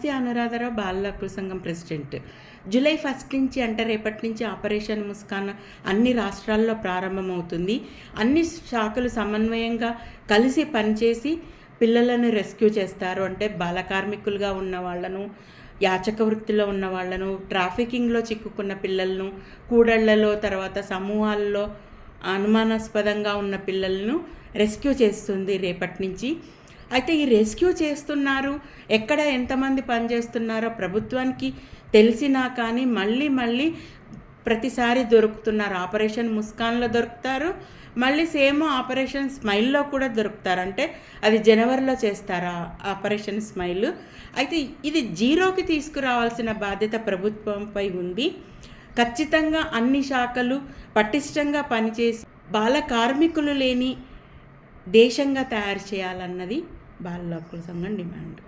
నమస్తే అనురాధరావు బాలల హక్కుల సంఘం ప్రెసిడెంట్. జూలై ఫస్ట్ నుంచి అంటే రేపటి నుంచి ఆపరేషన్ ముస్కాన్ అన్ని రాష్ట్రాల్లో ప్రారంభమవుతుంది. అన్ని శాఖలు సమన్వయంగా కలిసి పనిచేసి పిల్లలను రెస్క్యూ చేస్తారు. అంటే బాల కార్మికులుగా ఉన్న వాళ్ళను యాచక వృత్తిలో ఉన్న వాళ్ళను ట్రాఫికింగ్లో చిక్కుకున్న పిల్లలను కూడళ్ళలో తర్వాత సమూహాల్లో అనుమానాస్పదంగా ఉన్న పిల్లలను రెస్క్యూ చేస్తుంది రేపటి నుంచి. అయితే ఈ రెస్క్యూ చేస్తున్నారు. ఎక్కడ ఎంతమంది పనిచేస్తున్నారో ప్రభుత్వానికి తెలిసినా కానీ మళ్ళీ మళ్ళీ ప్రతిసారి దొరుకుతున్నారు. ఆపరేషన్ ముస్కాన్లో దొరుకుతారు. మళ్ళీ సేమ్ ఆపరేషన్ స్మైల్లో కూడా దొరుకుతారు. అంటే అది జనవరిలో చేస్తారా ఆపరేషన్ స్మైల్? అయితే ఇది జీరోకి తీసుకురావాల్సిన బాధ్యత ప్రభుత్వంపై ఉంది. ఖచ్చితంగా అన్ని శాఖలు పటిష్టంగా పనిచేసి బాల కార్మికులు లేని దేశంగా తయారు చేయాలన్నది బాల హక్కుల సంఘం డిమాండ్.